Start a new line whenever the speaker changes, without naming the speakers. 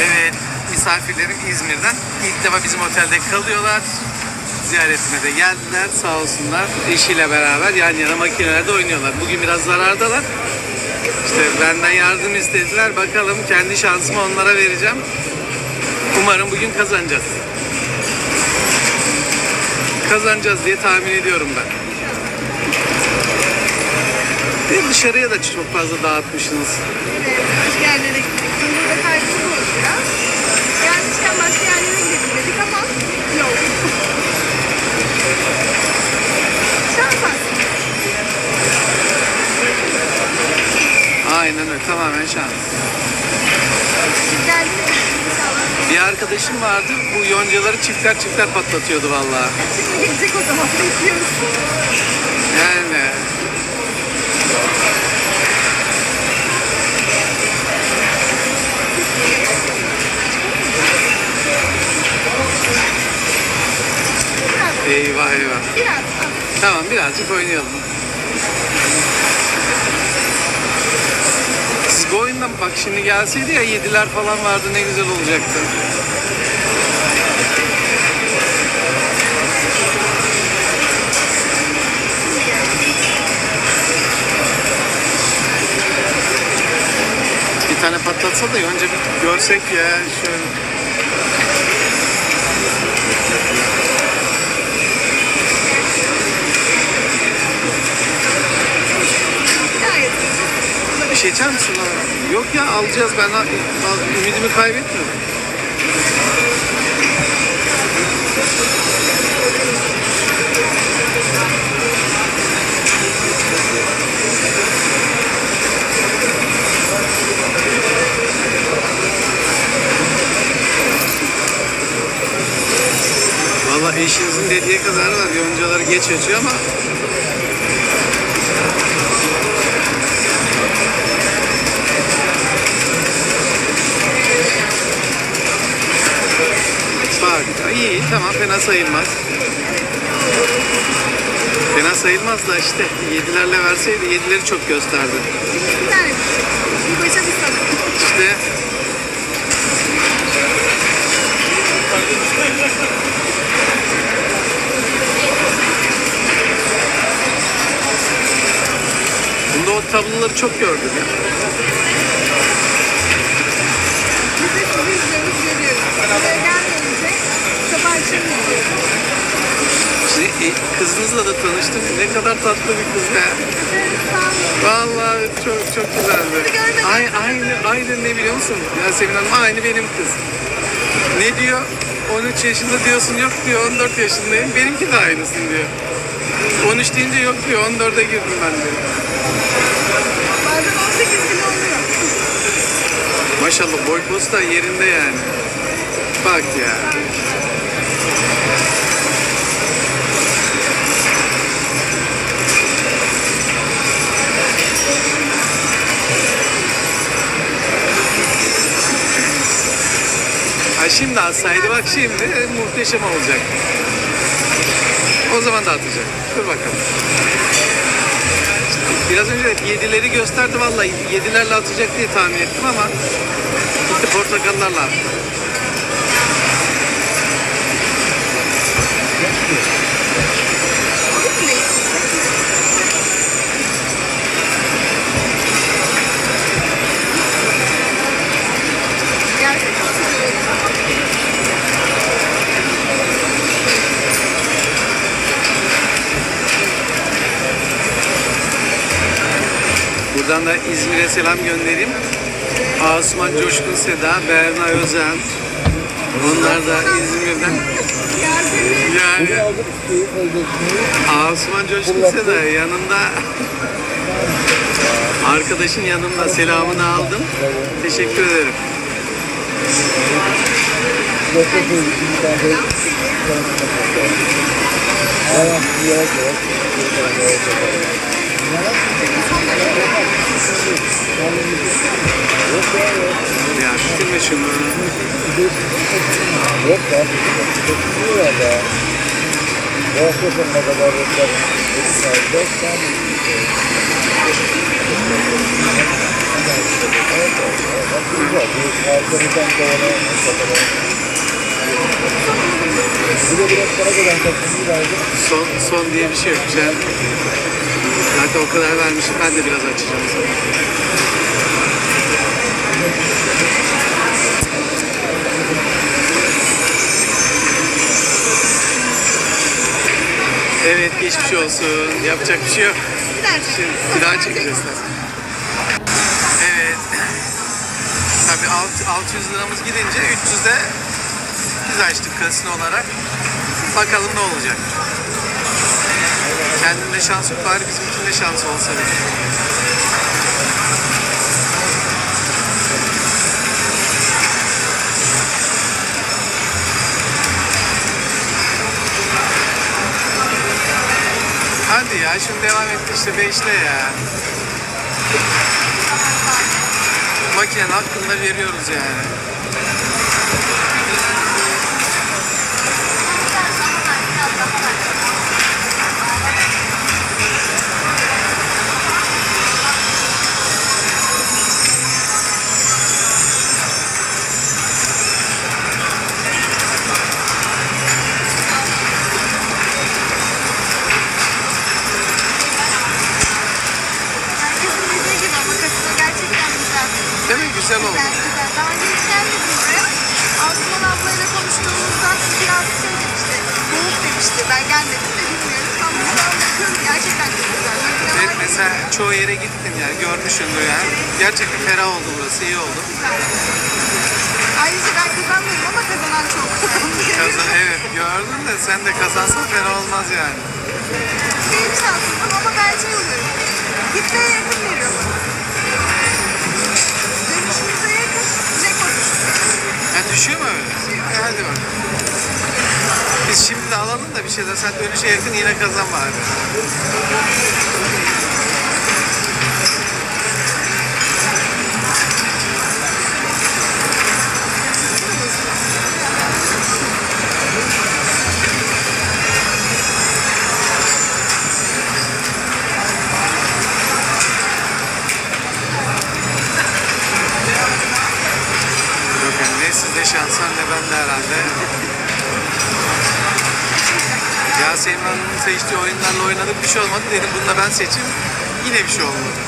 Evet, misafirlerim İzmir'den. İlk defa bizim otelde kalıyorlar. Ziyaretime de geldiler sağ olsunlar. Eşiyle beraber yan yana makinelerde oynuyorlar. Bugün biraz zarardalar. İşte benden yardım istediler. Bakalım kendi şansımı onlara vereceğim. Umarım bugün kazanacağız. Kazanacağız diye tahmin ediyorum ben. Bir dışarıya da çok fazla dağıtmışsınız.
Evet, başka yerlere şans.
Bir arkadaşım vardı. Bu yoncaları çiftler çiftler patlatıyordu vallahi.
Şimdi gelecek o zaman bekliyoruz.
Yani eyvah eyvah.
Biraz. az.
Tamam birazcık oynayalım. Oyundan bak şimdi gelseydi ya yediler falan vardı ne güzel olacaktı. Bir tane patlatsa da önce bir görsek ya şöyle.
Gayet.
Bir şey misin? Yok ya alacağız ben ümidimi kaybetmiyorum. Valla eşinizin dediği kadar var. Yoncaları geç açıyor ama Bak iyi tamam fena sayılmaz. Fena sayılmaz da işte yedilerle verseydi yedileri çok gösterdi.
Bir tane. Bir başa bir sana.
İşte Bunda o tabloları çok gördüm ya. Kadar tatlı bir kız
olun.
Vallahi çok çok güzeldi. Ay, aynı, aynı ne biliyor musun? Yasemin Hanım aynı benim kız. Ne diyor? 13 yaşında diyorsun yok diyor 14 yaşındayım. Benimki de aynısın diyor. 13 deyince yok diyor 14'e girdim ben diyor.
Bazen 18 bile oluyor.
Maşallah boy postu da yerinde yani. Bak ya. Şimdi atsaydı bak şimdi muhteşem olacak. O zaman da atacak. Dur bakalım. Biraz önce yedileri gösterdi vallahi yedilerle atacak diye tahmin ettim ama gitti portakallarla attı.
Gerçekten seviyorum.
Buradan da İzmir'e selam göndereyim. Asuman Coşkun Seda, Berna Özen. Onlar da İzmir'den. Yani. Asuman Coşkun Seda yanında arkadaşın yanında selamını aldım. Teşekkür ederim.
Doktor ya
bitirme şunu.
Yok ya. Yok ya. Yok yok ne kadar ya. Güzel. Bu arkamızdan kovana satalım. Bir de biraz para lazım.
Son, son diye bir şey yok. Güzel. Zaten o kadar vermişim. Ben de biraz açacağım zaman. Evet geçmiş olsun. Yapacak bir şey yok. Şimdi daha çekeceğiz. Evet. Tabii alt- 600 liramız gidince 300'de biz açtık kasino olarak. Bakalım ne olacak. Kendimde şans yok bari bizimkinde de şans olsa. bir. Hadi ya şimdi devam etti işte 5'te ya. Makinenin hakkında veriyoruz yani. Değil mi? Güzel oldu.
Güzel güzel. Daha önce hiç gelmedim buraya. Asuman ablayla konuştuğumuzda biraz şey demişti. Boğuk demişti. Ben gelmedim de bilmiyorum. Ama şu an bakıyorum gerçekten çok güzel.
Evet, mesela çoğu yere gittin yani görmüşsündür yani. Gerçekten ferah oldu burası, iyi oldu.
güzel. Ayrıca ben kazanmıyorum ama kazanan çok.
Kazan, evet gördün de sen de kazansan fena olmaz yani.
Benim şanssızım ama ben şey oluyorum. Gitmeye yakın veriyorum.
Bir şeyler. Sen dönüşe yakın yine kazan bari. Yok yani ne sizde şans var ne bende herhalde. Hanım'ın seçtiği oyunlarla oynadık bir şey olmadı dedim bunu da ben seçeyim. Yine bir şey olmadı.